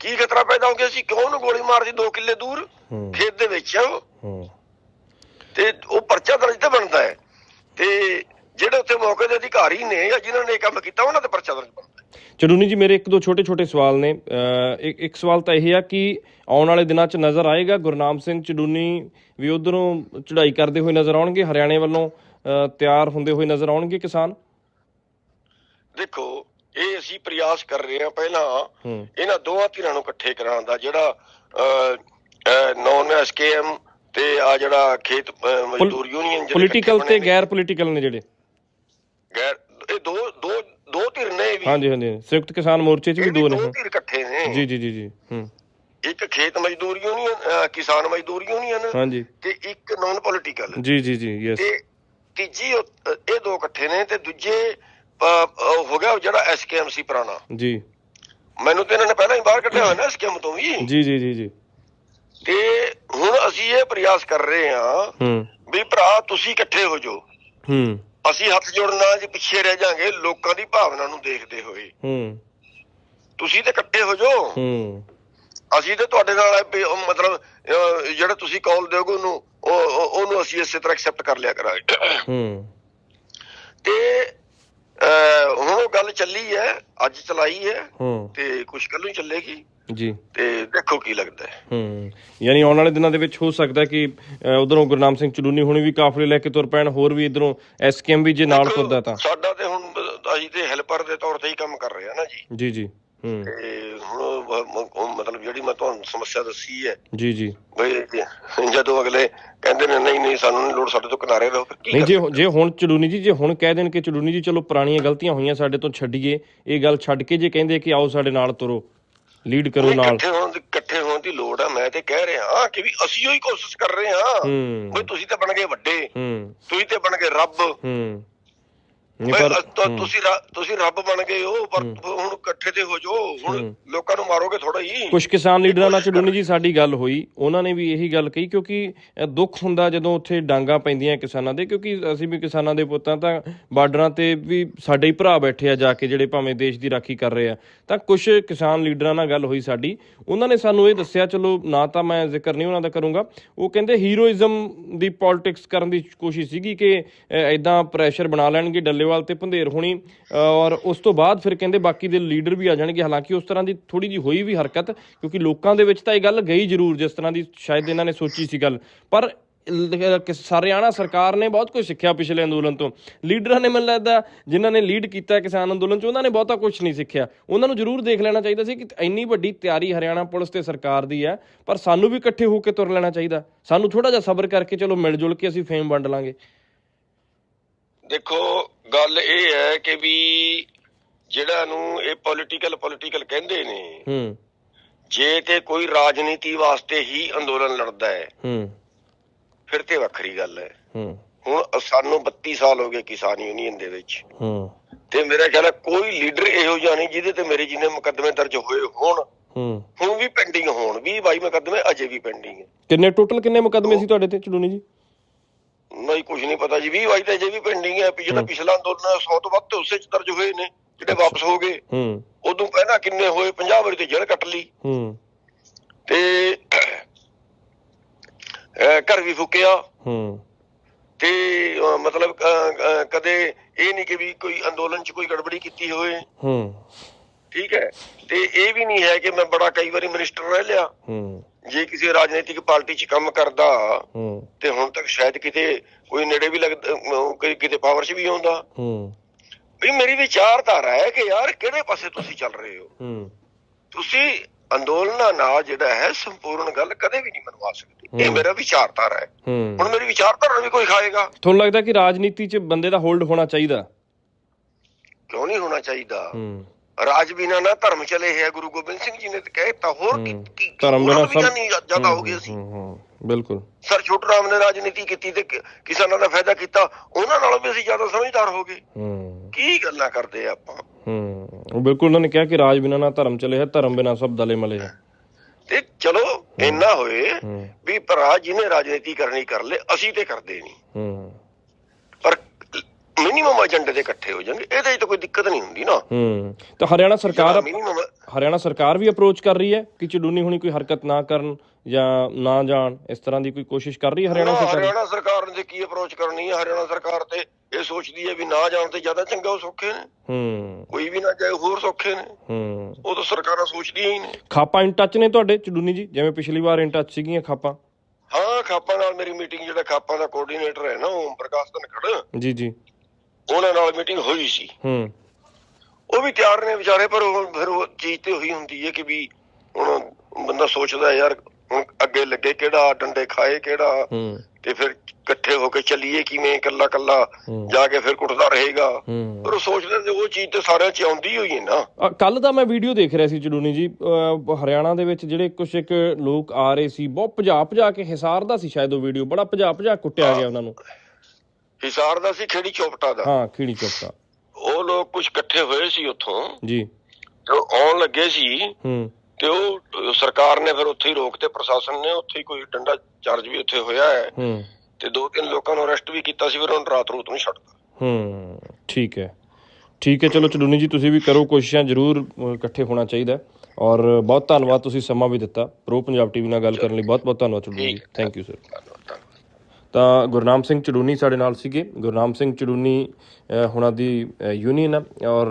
ਕੀ ਖਤਰਾ ਪੈਦਾ ਹੋ ਗਿਆ ਸੀ? ਕਿਉਂ ਉਹਨੂੰ ਗੋਲੀ ਮਾਰਦੀ 2 ਕਿੱਲੇ ਦੂਰ? ਖੇਤ ਦੇ ਵਿੱਚ ਉਹ। ਤੇ ਉਹ ਪਰਚਾ ਦਰਜ ਤੇ ਬਣਦਾ ਹੈ। ਤੇ ਜਿਹੜੇ ਉੱਥੇ ਮੌਕੇ ਦੇ ਅਧਿਕਾਰੀ ਨੇ ਜਾਂ ਜਿਨ੍ਹਾਂ ਨੇ ਇਹ ਕੰਮ ਕੀਤਾ ਉਹਨਾਂ ਤੇ ਪਰਚਾ ਦਰਜ ਬਣਦਾ। ਹੈ। ਚੜੂਨੀ ਜੀ ਮੇਰੇ ਇੱਕ ਦੋ ਛੋਟੇ ਛੋਟੇ ਸਵਾਲ ਨੇ। ਇੱਕ ਇੱਕ ਸਵਾਲ ਤਾਂ ਇਹ ਆ ਕਿ ਆਉਣ ਵਾਲੇ ਦਿਨਾਂ 'ਚ ਨਜ਼ਰ ਆਏਗਾ ਗੁਰਨਾਮ ਸਿੰਘ ਚੜੂਨੀ ਵੀ ਉਧਰੋਂ ਚੜ੍ਹਾਈ ਕਰਦੇ ਹੋਏ ਨਜ਼ਰ ਆਉਣਗੇ ਹਰਿਆਣੇ ਵੱਲੋਂ ਤਿਆਰ ਹੁੰਦੇ ਹੋਏ ਨਜ਼ਰ ਆਉਣਗੇ ਕਿਸਾਨ? ਦੇਖੋ ਇਹ ਅਸੀਂ ਪ੍ਰਯਾਸ ਕਰ ਰਹੇ ਹਾਂ ਪਹਿਲਾਂ ਇਹਨਾਂ ਦੋਵਾਂ ਧਿਰਾਂ ਨੂੰ ਇਕੱਠੇ ਕਰਾਉਣ ਦਾ ਜਿਹੜਾ ਨੌਨ ਐਸਕੇਐਮ ਤੇ ਆ ਜਿਹੜਾ ਖੇਤ ਮਜ਼ਦੂਰ ਯੂਨੀਅਨ ਜਿਹੜੇ ਪੋਲੀਟੀਕਲ ਤੇ ਗੈਰ ਪੋਲੀਟੀਕਲ ਨੇ ਜਿਹੜੇ। ਗੈਰ ਇਹ ਦੋ ਦੋ ਦੋ ਧਿਰ ਨੇ ਵੀ। ਹਾਂਜੀ ਹਾਂਜੀ ਸੰਯੁਕਤ ਕਿਸਾਨ ਮੋਰਚੇ 'ਚ ਵੀ ਦੋ ਨੇ। ਦੋ ਧਿਰ ਇਕੱਠੇ ਨੇ। ਜੀ ਜੀ ਜੀ ਜੀ ਹੂੰ। ਇੱਕ ਖੇਤ ਮਜ਼ਦੂਰ ਯੂਨੀਅਨ ਕਿਸਾਨ ਮਜ਼ਦੂਰ ਯੂਨੀਅਨ ਹਾਂਜੀ। ਤੇ ਇੱਕ ਨੌਨ ਪੋਲੀਟੀਕਲ ਜੀ ਜੀ ਜੀ ਯੈਸ ਤੇ ਤੀਜੀ ਇਹ ਦੋ ਇਕੱਠੇ ਨੇ ਤੇ ਦੂਜੇ ਹੋ ਗਿਆ ਜਿਹੜਾ ਐਸਕੇਐਮਸੀ ਪੁਰਾਣਾ। ਜੀ। ਮੈਨੂੰ ਤੇ ਇਹਨਾਂ ਨੇ ਪਹਿਲਾਂ ਹੀ ਬਾਹਰ ਕੱਢਿਆ ਹੋਇਆ ਨਾ ਐਸਕੇਐਮ ਤੋਂ ਵੀ। ਜੀ ਜੀ ਜੀ ਜੀ। ਤੇ ਹੁਣ ਅਸੀਂ ਇਹ ਪ੍ਰਯਾਸ ਕਰ ਰਹੇ ਹਾਂ ਹੂੰ। ਵੀ ਭਰਾ ਤੁਸੀਂ ਇਕੱਠੇ ਹੋ ਜਾਓ। ਹੂੰ। ਅਸੀਂ ਹੱਥ ਜੋੜਨਾ ਜੇ ਪਿੱਛੇ ਰਹਿ ਜਾਾਂਗੇ ਲੋਕਾਂ ਦੀ ਭਾਵਨਾ ਨੂੰ ਦੇਖਦੇ ਹੋਏ। ਹੂੰ। ਤੁਸੀਂ ਤੇ ਇਕੱਠੇ ਹੋ ਜਾਓ। ਹੂੰ। ਅਸੀਂ ਤੇ ਤੁਹਾਡੇ ਨਾਲ ਮਤਲਬ ਜਿਹੜਾ ਤੁਸੀਂ ਕਾਲ ਦਿਓਗੇ ਉਹਨੂੰ ਉਹ- ਉਹ- ਉਹਨੂੰ ਅਸੀਂ ਇਸੇ ਤਰ੍ਹਾਂ ਐਕਸੈਪਟ ਕਰ ਲਿਆ ਕਰਾਂਗੇ। ਹੂੰ। ਤੇ ਹੁਣ ਉਹ ਗੱਲ ਚੱਲੀ ਹੈ ਅੱਜ ਚਲਾਈ ਹੈ ਹੂੰ। ਤੇ ਕੁਛ ਕੱਲ ਨੂੰ ਚੱਲੇਗੀ। ਜੀ। ਤੇ ਦੇਖੋ ਕੀ ਲੱਗਦਾ ਹੈ। ਹੂੰ ਯਾਨੀ ਆਉਣ ਵਾਲੇ ਦਿਨਾਂ ਦੇ ਵਿੱਚ ਹੋ ਸਕਦਾ ਕਿ ਉਧਰੋਂ ਗੁਰਨਾਮ ਸਿੰਘ ਚੜੂਨੀ ਹੁਣੀ ਵੀ ਕਾਫਲੇ ਲੈ ਕੇ ਤੁਰ ਪੈਣ ਹੋਰ ਵੀ ਇਧਰੋਂ ਐਸਕੇਐਮ ਵੀ ਜੇ ਨਾਲ ਤੁਰਦਾ ਤਾਂ। ਸਾਡਾ ਤੇ ਹੁਣ ਅਸੀਂ ਤੇ ਹੈਲਪਰ ਦੇ ਤੌਰ ਤੇ ਹੀ ਕੰਮ ਕਰ ਰਹੇ ਹਾਂ ਨਾ ਜੀ। ਜੀ ਜੀ ਹੂੰ। ਤੇ ਹੁਣ ਮਤਲਬ ਜਿਹੜੀ ਮੈਂ ਤੁਹਾਨੂੰ ਸਮੱਸਿਆ ਦੱਸੀ ਹੈ। ਜੀ ਜੀ। ਬਈ ਜਦੋਂ ਅਗਲੇ ਕਹਿੰਦੇ ਨੇ ਨਹੀਂ ਨਹੀਂ ਸਾਨੂੰ ਨਹੀਂ ਲੋੜ ਸਾਡੇ ਤੋਂ ਕਿਨਾਰੇ ਰਹੋ ਫਿਰ ਕੀ ਨਹੀਂ ਜੇ? ਜੇ ਹੁਣ ਚੜੂਨੀ ਜੀ ਜੇ ਹੁਣ ਕਹਿ ਦੇਣ ਕਿ ਚੜੂਨੀ ਜੀ ਚਲੋ ਪੁਰਾਣੀਆਂ ਗਲਤੀਆਂ ਹੋਈਆਂ ਸਾਡੇ ਤੋਂ ਛੱਡੀਏ ਇਹ ਗੱਲ ਛੱਡ ਕੇ ਜੇ ਕਹਿੰਦੇ ਕਿ ਆਓ ਸਾਡੇ ਨਾਲ ਤੁਰੋ। ਲੀਡ ਕਰੋ ਨਾਲ। ਇਕੱਠੇ ਹੋਣ ਦੀ ਇਕੱਠੇ ਹੋਣ ਦੀ ਲੋੜ ਆ ਮੈਂ ਤੇ ਕਹਿ ਰਿਹਾ ਕਿ ਵੀ ਅਸੀਂ ਉਹੀ ਕੋਸ਼ਿਸ਼ ਕਰ ਰਹੇ ਹਾਂ। ਬਈ ਤੁਸੀਂ ਤੇ ਬਣ ਗਏ ਵੱਡੇ। ਤੁਸੀਂ ਤੇ ਬਣ ਗਏ ਰੱਬ। ਤੁਸੀਂ ਤੁਸੀਂ ਰੱਬ ਬਣ ਗਏ ਹੋ ਪਰ ਹੁਣ ਇਕੱਠੇ ਤੇ ਹੋ ਜਾਓ। ਹੁਣ। ਲੋਕਾਂ ਨੂੰ ਮਾਰੋਗੇ ਥੋੜਾ ਹੀ। ਕੁਝ ਕਿਸਾਨ ਲੀਡਰਾਂ ਨਾਲ ਚੜੂਨੀ ਜੀ ਸਾਡੀ ਗੱਲ ਹੋਈ। ਉਹਨਾਂ ਨੇ ਵੀ ਇਹੀ ਗੱਲ ਕਹੀ ਕਿਉਂਕਿ ਦੁੱਖ ਹੁੰਦਾ ਜਦੋਂ ਉੱਥੇ ਡਾਂਗਾ ਪੈਂਦੀਆਂ ਕਿਸਾਨਾਂ ਦੇ ਕਿਉਂਕਿ ਅਸੀਂ ਵੀ ਕਿਸਾਨਾਂ ਦੇ ਪੁੱਤਾਂ ਤਾਂ ਬਾਰਡਰਾਂ ਤੇ ਵੀ ਸਾਡੇ ਹੀ ਭਰਾ ਬੈਠੇ ਆ ਜਾ ਕੇ ਜਿਹੜੇ ਭਾਵੇਂ ਦੇਸ਼ ਦੀ ਰਾਖੀ ਕਰ ਰਹੇ ਆ। ਤਾਂ ਕੁਝ ਕਿਸਾਨ ਲੀਡਰਾਂ ਨਾਲ ਗੱਲ ਹੋਈ ਸਾਡੀ। ਉਹਨਾਂ ਨੇ ਸਾਨੂੰ ਇਹ ਦੱਸਿਆ ਚਲੋ ਨਾ ਤਾਂ ਮੈਂ ਜ਼ਿਕਰ ਨਹੀਂ ਉਹਨਾਂ ਦਾ ਕਰੂੰਗਾ। ਉਹ ਕਹਿੰਦੇ ਹੀਰੋਇਜ਼ਮ ਦੀ ਪੋਲਿਟਿਕਸ ਕਰਨ ਦੀ ਕੋਸ਼ਿਸ਼ ਸੀਗੀ ਕਿ ਐਦਾਂ ਪ੍ਰੈਸ਼ਰ ਬਣਾ ਲੈਣਗੇ ਡੱਲੇਵਾਲ ਤੇ ਭੰਦੇਰ ਹੋਣੀ ਔਰ ਉਸ ਤੋਂ ਬਾਅਦ ਫਿਰ ਕਹਿੰਦੇ ਬਾਕੀ ਦੇ ਲੀਡਰ ਵੀ ਆ ਜਾਣਗੇ। ਹਾਲਾਂਕਿ ਉਸ ਤਰ੍ਹਾਂ ਦੀ ਥੋੜੀ ਜੀ ਹੋਈ ਵੀ ਹਰਕਤ, ਕਿਉਂਕਿ ਲੋਕਾਂ ਦੇ ਵਿੱਚ ਤਾਂ ਇਹ ਗੱਲ ਗਈ ਜ਼ਰੂਰ, ਜਿਸ ਤਰ੍ਹਾਂ ਦੀ ਸ਼ਾਇਦ ਇਹਨਾਂ ਨੇ ਸੋਚੀ ਸੀ ਗੱਲ। ਪਰ ਹਰਿਆਣਾ ਸਰਕਾਰ ਨੇ ਬਹੁਤ ਕੁਝ ਸਿੱਖਿਆ ਪਿਛਲੇ ਅੰਦੋਲਨ ਤੋਂ। ਲੀਡਰਾਂ ਨੇ ਮੈਨੂੰ ਲੱਗਦਾ, ਜਿਨ੍ਹਾਂ ਨੇ ਲੀਡ ਕੀਤਾ ਕਿਸਾਨ ਅੰਦੋਲਨ ਚ, ਉਹਨਾਂ ਨੇ ਬਹੁਤਾ ਕੁਝ ਨਹੀਂ ਸਿੱਖਿਆ। ਉਹਨਾਂ ਨੂੰ ਜ਼ਰੂਰ ਦੇਖ ਲੈਣਾ ਚਾਹੀਦਾ ਸੀ ਕਿ ਇੰਨੀ ਵੱਡੀ ਤਿਆਰੀ ਹਰਿਆਣਾ ਪੁਲਿਸ ਤੇ ਸਰਕਾਰ ਦੀ ਹੈ, ਪਰ ਸਾਨੂੰ ਵੀ ਇਕੱਠੇ ਹੋ ਕੇ ਤੁਰ ਲੈਣਾ ਚਾਹੀਦਾ। ਸਾਨੂੰ ਥੋੜਾ ਜਿਹਾ ਸਬਰ ਕਰਕੇ ਚਲੋ ਮਿਲ ਜੁਲ ਕੇ ਅਸੀਂ ਫੇਮ ਵੰਡ ਲਾਂਗੇ। ਦੇਖੋ ਗੱਲ ਇਹ ਹੈ ਕਿ ਵੀ ਜਿਹੜਾ ਨੂੰ ਇਹ ਪੋਲੀਟੀਕਲ ਪੋਲੀਟੀਕਲ ਕਹਿੰਦੇ ਨੇ ਹੂੰ। ਜੇ ਤੇ ਕੋਈ ਰਾਜਨੀਤੀ ਵਾਸਤੇ ਹੀ ਅੰਦੋਲਨ ਲੜਦਾ ਹੈ ਹੂੰ। ਫਿਰ ਤੇ ਵੱਖਰੀ ਗੱਲ ਹੈ। ਹੂੰ। ਹੁਣ ਸਾਨੂੰ 32 ਸਾਲ ਹੋ ਗਏ ਕਿਸਾਨ ਯੂਨੀਅਨ ਦੇ ਵਿੱਚ। ਹੂੰ। ਤੇ ਮੇਰਾ ਖਿਆਲ ਹੈ ਕੋਈ ਲੀਡਰ ਇਹੋ ਜਿਹਾ ਨਹੀਂ ਜਿਹਦੇ ਤੇ ਮੇਰੇ ਜਿੰਨੇ ਮੁਕੱਦਮੇ ਦਰਜ ਹੋਏ ਹੋਣ। ਹੂੰ। ਹੁਣ ਵੀ ਪੈਂਡਿੰਗ ਹੋਣ 20 22 ਮੁਕੱਦਮੇ ਅਜੇ ਵੀ ਪੈਂਡਿੰਗ ਹੈ। ਕਿੰਨੇ ਟੋਟਲ ਕਿੰਨੇ ਮੁਕੱਦਮੇ ਸੀ ਤੁਹਾਡੇ ਤੇ ਚੜੂਨੀ ਜੀ? ਨਹੀਂ ਕੁਝ ਨਹੀਂ ਪਤਾ ਜੀ। 20 22 ਤੇ ਅਜੇ ਵੀ ਪੈਂਡਿੰਗ ਹੈ ਵੀ ਜਿਹੜਾ ਪਿਛਲਾ ਅੰਦੋਲਨ ਹੈ 100 ਤੋਂ ਵੱਧ ਤੇ ਉਸੇ ਚ ਦਰਜ ਹੋਏ ਨੇ ਜਿਹੜੇ ਵਾਪਸ ਹੋ ਗਏ। ਹੂੰ। ਉਦੋਂ ਪਹਿਲਾਂ ਕਿੰਨੇ ਹੋਏ? 50 ਵਾਰੀ ਤੇ ਜੇਲ੍ਹ ਕੱਟ ਲਈ। ਹੂੰ। ਤੇ ਘਰ ਵੀ ਫੁੱਕਿਆ। ਹੂੰ। ਤੇ ਮਤਲਬ ਕਦੇ ਇਹ ਨਹੀਂ ਕਿ ਵੀ ਕੋਈ ਅੰਦੋਲਨ ਚ ਕੋਈ ਗੜਬੜੀ ਕੀਤੀ ਹੋਏ ਹੂੰ। ਠੀਕ ਹੈ। ਤੇ ਇਹ ਵੀ ਨਹੀਂ ਹੈ ਕਿ ਮੈਂ ਬੜਾ ਕਈ ਵਾਰੀ ਮਿਨਿਸਟਰ ਰਹਿ ਲਿਆ। ਹੂੰ। ਜੇ ਕਿਸੇ ਰਾਜਨੀਤਿਕ ਪਾਰਟੀ 'ਚ ਕੰਮ ਕਰਦਾ ਹੂੰ। ਤੇ ਹੁਣ ਤੱਕ ਸ਼ਾਇਦ ਕਿਤੇ ਕੋਈ ਨੇੜੇ ਵੀ ਲੱਗਦਾ ਕਿਤੇ ਪਾਵਰ 'ਚ ਵੀ ਆਉਂਦਾ। ਹੂੰ। ਵੀ ਮੇਰੀ ਵਿਚਾਰਧਾਰਾ ਹੈ ਕਿ ਯਾਰ ਕਿਹੜੇ ਪਾਸੇ ਤੁਸੀਂ ਚੱਲ ਰਹੇ ਹੋ? ਹੂੰ। ਤੁਸੀਂ ਅੰਦੋਲਨਾਂ ਨਾਲ ਜਿਹੜਾ ਹੈ ਸੰਪੂਰਨ ਗੱਲ ਕਦੇ ਵੀ ਨਹੀਂ ਮਨਵਾ ਸਕਦੇ। ਇਹ। ਮੇਰਾ ਵਿਚਾਰਧਾਰਾ ਹੈ। ਹੁਣ ਮੇਰੀ ਵਿਚਾਰਧਾਰਾ ਵੀ ਕੋਈ ਖਾਏਗਾ? ਤੁਹਾਨੂੰ ਲੱਗਦਾ ਕਿ ਰਾਜਨੀਤੀ 'ਚ ਬੰਦੇ ਦਾ ਹੋਲਡ ਹੋਣਾ ਚਾਹੀਦਾ? ਕਿਉਂ ਨਹੀਂ ਹੋਣਾ ਚਾਹੀਦਾ? ਹੂੰ। ਰਾਜ ਬਿਨਾ ਨਾ ਧਰਮ ਚਲੇ ਹੈ ਗੁਰੂ ਗੋਬਿੰਦ ਸਿੰਘ ਜੀ ਨੇ ਤਾਂ ਕਹਿਤਾ ਹੋਰ ਕੀ ਧਰਮ ਬਿਨਾਂ ਸਭ- ਨਹੀਂ ਜ਼ਿਆਦਾ ਹੋ ਗਏ ਅਸੀਂ ਹੂੰ ਹੂੰ ਬਿਲਕੁਲ। ਸਰ ਛੋਟੂ ਰਾਮ ਨੇ ਰਾਜਨੀਤੀ ਕੀਤੀ ਤੇ ਕਿਸਾਨਾਂ ਦਾ ਫਾਇਦਾ ਕੀਤਾ ਉਹਨਾਂ ਨਾਲੋਂ ਵੀ ਅਸੀਂ ਜ਼ਿਆਦਾ ਸਮਝਦਾਰ ਹੋ ਗਏ। ਹੂੰ। ਕੀ ਗੱਲਾਂ ਕਰਦੇ ਆ ਆਪਾਂ? ਹੂੰ ਉਹ ਬਿਲਕੁਲ ਉਹਨਾਂ ਨੇ ਕਿਹਾ ਕਿ ਰਾਜ ਬਿਨਾਂ ਨਾ ਧਰਮ ਚਲੇ ਹੈ ਧਰਮ ਬਿਨਾਂ ਸਭ ਦਲੇ ਮਲੇ ਹੈ। ਤੇ ਚਲੋ ਇੰਨਾ ਹੋਏ ਵੀ ਭਰਾ ਜਿਹਨੇ ਰਾਜਨੀਤੀ ਕਰਨੀ ਕਰ ਲੈ ਅਸੀਂ ਤੇ ਕਰਦੇ ਨਹੀਂ। ਹੂੰ। ਮਿਨੀਮਮ ਏਜੰਡੇ ਦੇ ਇਕੱਠੇ ਹੋ ਜਾਣਗੇ ਇਹਦੇ 'ਚ ਤਾਂ ਕੋਈ ਦਿੱਕਤ ਨਹੀਂ ਹੁੰਦੀ ਨਾ। ਹੂੰ ਤਾਂ ਹਰਿਆਣਾ ਸਰਕਾਰ ਮਿਨੀਮਮ ਹਰਿਆਣਾ ਸਰਕਾਰ ਵੀ ਅਪਰੋਚ ਕਰ ਰਹੀ ਹੈ ਕਿ ਚਡੂਨੀ ਹੁਣੀ ਕੋਈ ਹਰਕਤ ਨਾ ਕਰਨ ਜਾਂ ਨਾ ਜਾਣ ਇਸ ਤਰ੍ਹਾਂ ਦੀ ਕੋਈ ਕੋਸ਼ਿਸ਼ ਕਰ ਰਹੀ ਹੈ ਹਰਿਆਣਾ ਸਰਕਾਰ ਹਰਿਆਣਾ ਸਰਕਾਰ ਨੇ ਕੀ ਅਪਰੋਚ ਕਰਨੀ ਹੈ? ਹਰਿਆਣਾ ਸਰਕਾਰ ਤੇ ਇਹ ਸੋਚਦੀ ਹੈ ਵੀ ਨਾ ਜਾਣ ਤੇ ਜ਼ਿਆਦਾ ਚੰਗਾ ਉਹ ਸੌਖੇ ਨੇ। ਹੂੰ। ਕੋਈ ਵੀ ਨਾ ਜਾਏ ਹੋਰ ਸੌਖੇ ਨੇ। ਹੂੰ। ਉਹ ਤਾਂ ਸਰਕਾਰਾਂ ਸੋਚਦੀਆਂ ਹੀ ਨੇ। ਖਾਪਾ ਇਨ ਟੱਚ ਨੇ ਤੁਹਾਡੇ ਚਡੂਨੀ ਜੀ? ਜਿਵੇਂ ਪਿਛਲੀ ਵਾਰ ਇਨ ਟੱਚ ਸੀਗੀਆਂ ਖਾਪਾ। ਹਾਂ ਖਾਪਾਂ ਨਾਲ ਮੇਰੀ ਮੀਟਿੰਗ ਜਿਹੜਾ ਖਾਪਾਂ ਦਾ ਕੋਆਰਡੀਨੇਟਰ ਹੈ ਨਾ ਓਮ ਪ੍ਰਕਾਸ਼ ਧਨਖੜ। ਜੀ ਜੀ। ਉਹਨਾਂ ਨਾਲ ਮੀਟਿੰਗ ਹੋਈ ਸੀ। ਹੂੰ। ਉਹ ਵੀ ਤਿਆਰ ਨੇ ਵਿਚਾਰੇ ਪਰ ਉਹ ਫਿਰ ਉਹ ਚੀਜ਼ ਤੇ ਹੋਈ ਹੁੰਦੀ ਹੈ ਕਿ ਵੀ ਹੁਣ ਬੰਦਾ ਸੋਚਦਾ ਯਾਰ ਹੁਣ ਅੱਗੇ ਲੱਗੇ ਕਿਹੜਾ ਡੰਡੇ ਖਾਏ ਕਿਹੜਾ ਤੇ ਫਿਰ ਇਕੱਠੇ ਹੋ ਕੇ ਚੱਲੀਏ ਕਿਵੇਂ ਇਕੱਲਾ ਇਕੱਲਾ। ਜਾ ਕੇ ਫਿਰ ਕੁੱਟਦਾ ਰਹੇਗਾ। ਪਰ ਉਹ ਸੋਚਦੇ ਨੇ ਉਹ ਚੀਜ਼ ਤੇ ਸਾਰਿਆਂ 'ਚ ਆਉਂਦੀ ਹੋਈ ਹੈ ਨਾ। ਕੱਲ ਦਾ ਮੈਂ ਵੀਡੀਓ ਦੇਖ ਰਿਹਾ ਸੀ ਚਡੂਨੀ ਜੀ ਹਰਿਆਣਾ ਦੇ ਵਿੱਚ ਜਿਹੜੇ ਕੁਝ ਇੱਕ ਲੋਕ ਆ ਰਹੇ ਸੀ ਬਹੁਤ ਭਜਾ ਭਜਾ ਕੇ ਹਿਸਾਰ ਦਾ ਸੀ ਸ਼ਾਇਦ ਉਹ ਵੀਡੀਓ ਬੜਾ ਭਜਾ ਭਜਾ ਕੁੱਟਿਆ ਗਿਆ ਉਹਨਾਂ ਨੂੰ। ਹਿਸਾਰ ਦਾ ਸੀ ਖੇੜੀ ਚੌਪਟਾ ਦਾ। ਹਾਂ ਖੀੜੀ ਚੁੱਪਤਾ ਉਹ ਲੋਕ ਕੁਝ ਇਕੱਠੇ ਹੋਏ ਸੀ ਉੱਥੋਂ। ਜੀ। ਤੇ ਆਉਣ ਲੱਗੇ ਸੀ। ਹੂੰ। ਤੇ ਉਹ ਸਰਕਾਰ ਨੇ ਫਿਰ ਉੱਥੇ ਹੀ ਰੋਕ ਤੇ ਪ੍ਰਸ਼ਾਸਨ ਨੇ ਉੱਥੇ ਹੀ ਕੋਈ ਡੰਡਾ ਚਾਰਜ ਵੀ ਉੱਥੇ ਹੋਇਆ ਹੈ। ਹੂੰ। ਤੇ ਦੋ ਤਿੰਨ ਲੋਕਾਂ ਨੂੰ ਅਰੈਸਟ ਵੀ ਕੀਤਾ ਸੀ ਫਿਰ ਉਹਨਾਂ ਰਾਤ ਰੂਤ ਨੂੰ ਛੱਡਤਾ ਹੂੰ ਠੀਕ ਹੈ। ਠੀਕ ਹੈ ਚਲੋ ਚਡੂਨੀ ਜੀ ਤੁਸੀਂ ਵੀ ਕਰੋ ਕੋਸ਼ਿਸ਼ਾਂ ਜ਼ਰੂਰ ਇਕੱਠੇ ਹੋਣਾ ਚਾਹੀਦਾ। ਔਰ ਬਹੁਤ ਧੰਨਵਾਦ ਤੁਸੀਂ ਸਮਾਂ ਵੀ ਦਿੱਤਾ। ਪ੍ਰੋ ਪੰਜਾਬ ਟੀਵੀ ਨਾਲ ਗੱਲ ਕਰਨ ਲਈ ਬਹੁਤ ਬਹੁਤ ਧੰਨਵਾਦ ਚਡੂਨੀ ਜੀ। ਥੈਂਕ ਯੂ ਸਰ ਤਾਂ ਗੁਰਨਾਮ ਸਿੰਘ ਚੜੂਨੀ ਸਾਡੇ ਨਾਲ ਸੀਗੇ। ਗੁਰਨਾਮ ਸਿੰਘ ਚੜੂਨੀ ਹੁਣਾਂ ਦੀ ਯੂਨੀਅਨ ਹੈ ਔਰ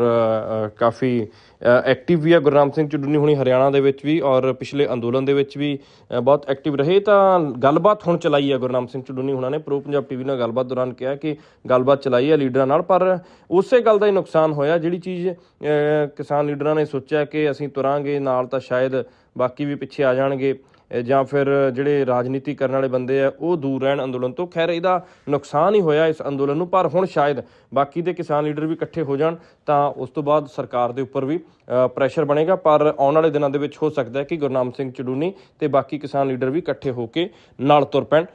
ਕਾਫੀ ਐਕਟਿਵ ਵੀ ਹੈ ਗੁਰਨਾਮ ਸਿੰਘ ਚੜੂਨੀ ਹੁਣੀ ਹਰਿਆਣਾ ਦੇ ਵਿੱਚ ਵੀ ਔਰ ਪਿਛਲੇ ਅੰਦੋਲਨ ਦੇ ਵਿੱਚ ਵੀ ਬਹੁਤ ਐਕਟਿਵ ਰਹੇ। ਤਾਂ ਗੱਲਬਾਤ ਹੁਣ ਚਲਾਈ ਹੈ ਗੁਰਨਾਮ ਸਿੰਘ ਚੜੂਨੀ ਹੁਣਾਂ ਨੇ। ਪ੍ਰੋ ਪੰਜਾਬ ਟੀਵੀ ਨਾਲ ਗੱਲਬਾਤ ਦੌਰਾਨ ਕਿਹਾ ਕਿ ਗੱਲਬਾਤ ਚਲਾਈ ਹੈ ਲੀਡਰਾਂ ਨਾਲ, ਪਰ ਉਸੇ ਗੱਲ ਦਾ ਹੀ ਨੁਕਸਾਨ ਹੋਇਆ। ਜਿਹੜੀ ਚੀਜ਼ ਕਿਸਾਨ ਲੀਡਰਾਂ ਨੇ ਸੋਚਿਆ ਕਿ ਅਸੀਂ ਤੁਰਾਂਗੇ, ਨਾਲ ਤਾਂ ਸ਼ਾਇਦ ਬਾਕੀ ਵੀ ਪਿੱਛੇ ਆ ਜਾਣਗੇ। ਜਾਂ ਫਿਰ ਜਿਹੜੇ ਰਾਜਨੀਤੀ ਕਰਨ ਵਾਲੇ ਬੰਦੇ ਆ, ਉਹ ਦੂਰ ਰਹਿਣ ਅੰਦੋਲਨ ਤੋਂ। ਖੈਰ, ਇਹਦਾ ਨੁਕਸਾਨ ਹੀ ਹੋਇਆ ਇਸ ਅੰਦੋਲਨ ਨੂੰ, ਪਰ ਹੁਣ ਸ਼ਾਇਦ ਬਾਕੀ ਦੇ ਕਿਸਾਨ ਲੀਡਰ ਵੀ ਇਕੱਠੇ ਹੋ ਜਾਣ, ਤਾਂ ਉਸ ਤੋਂ ਬਾਅਦ ਸਰਕਾਰ ਦੇ ਉੱਪਰ ਵੀ ਪ੍ਰੈਸ਼ਰ ਬਣੇਗਾ। ਪਰ ਆਉਣ ਵਾਲੇ ਦਿਨਾਂ ਦੇ ਵਿੱਚ ਹੋ ਸਕਦਾ ਹੈ ਕਿ ਗੁਰਨਾਮ ਸਿੰਘ ਚੜੂਨੀ ਤੇ ਬਾਕੀ ਕਿਸਾਨ ਲੀਡਰ ਵੀ ਇਕੱਠੇ ਹੋ ਕੇ ਨਾਲ ਤੁਰ ਪੈਣ।